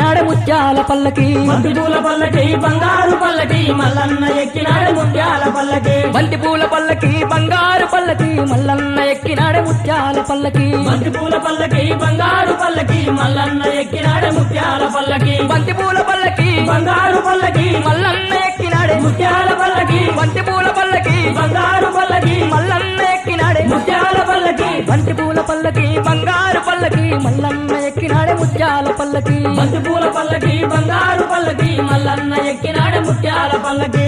ఎక్కినాడ ముత్యాల పల్లకి. పూల పల్లకి బంగారు పల్లకి మల్లన్న ఎక్కినాడ ముత్యాల పల్లకి. బంతి పూల పల్లకి బంగారు పల్లకి మల్లన్న ఎక్కినాడ ముత్యాల పల్లకి. బంతి పూల పల్లకి బంగారు పల్లకి మల్లన్న ఎక్కినాడ ముత్యాల పల్లకి. బంతి పూల పల్లకి బంగారు పల్లకి మల్లన్న ఎక్కినాడే ముత్యాల పల్లకి. బంతి పూల పల్లకి బంగారు పల్లకి మల్లన్న ఎక్కినాడే ముత్యాల పల్లకి. బంతి పూల పల్లకి బంగారు పల్లకి మల్లన్న పల్లకి బంతిపూల పల్లకి బంగారు పల్లకి మల్లన్న ఎక్కినాడ ముత్యాల పల్లకి.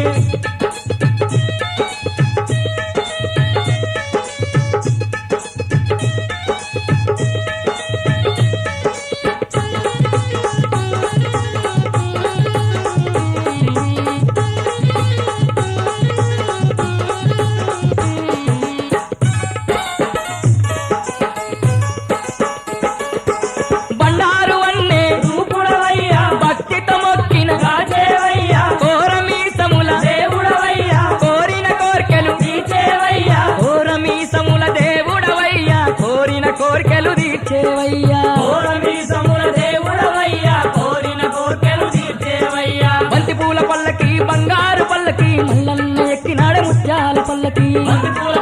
కోరిన కోరికలు తీర్చేవయ్యా. పూల పల్లకి బంగారు పల్లకి మల్లన్న ఎక్కినాడు ముత్యాల పల్లకి. పూల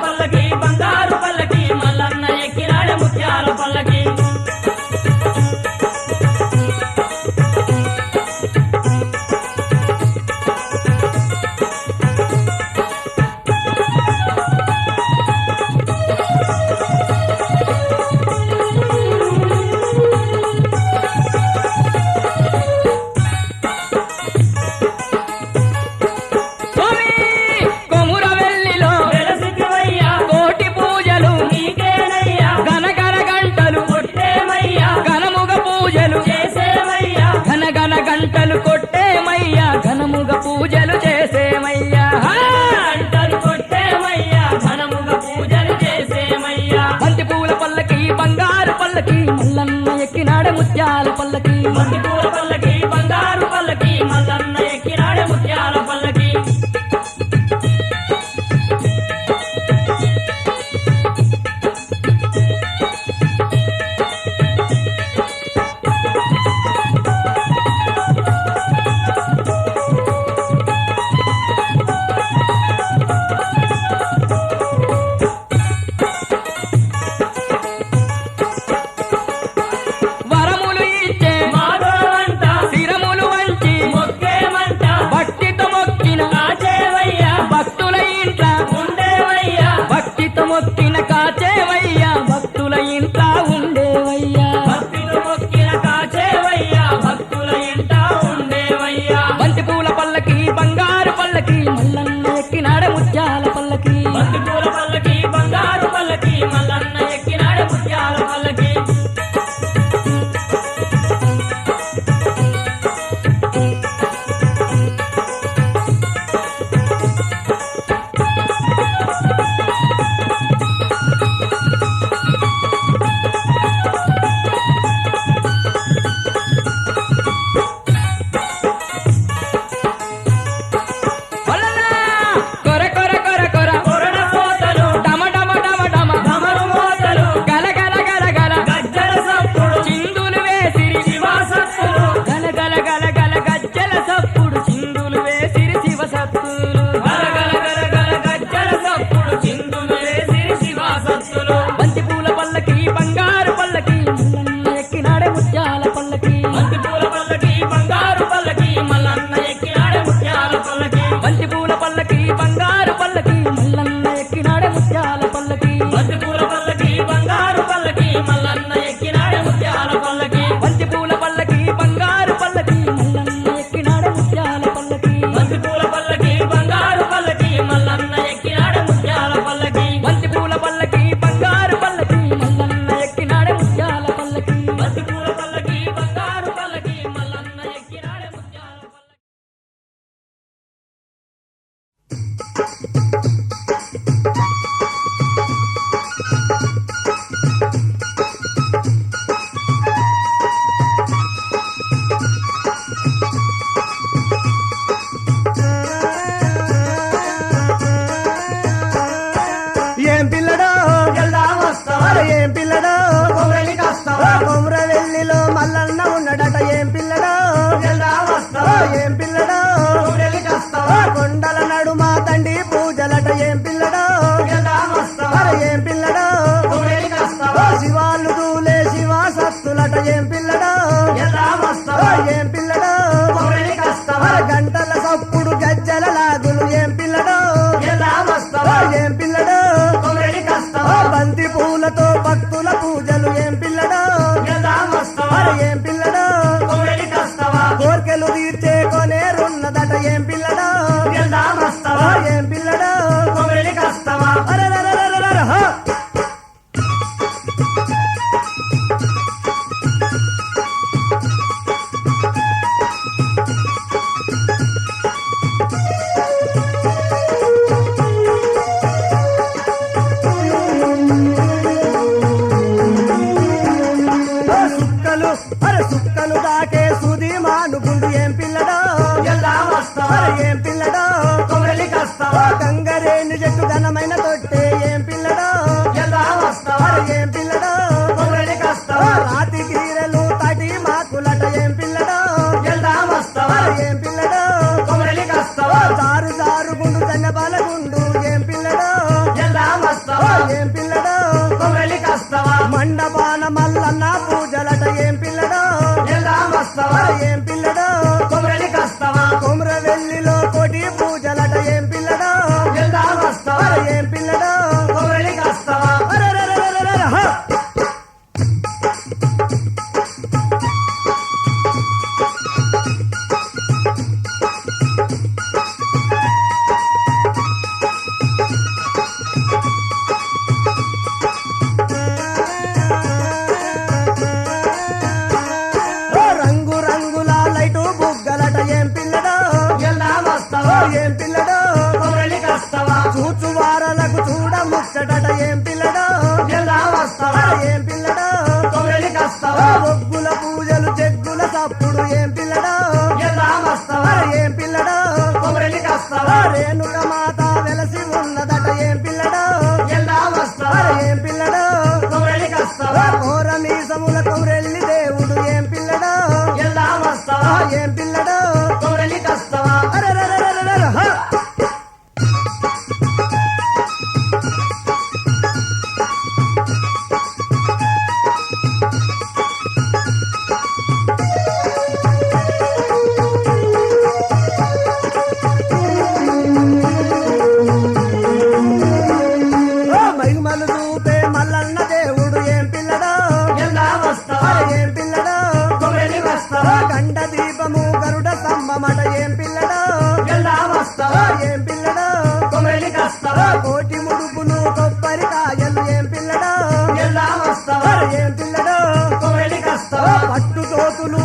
I am beloved. ना पूजल ఏం పిల్లడో? చూచు వారలకు చూడ ముచ్చట ఏం పిల్లడో? ఏం పిల్లడో? ఒగ్గుల పూజలు చెగ్గుల సప్పుడు ఏం పిల్లడో? ఏం పిల్లడో? రేణుక మాత వెలసి ఉన్న కోతులు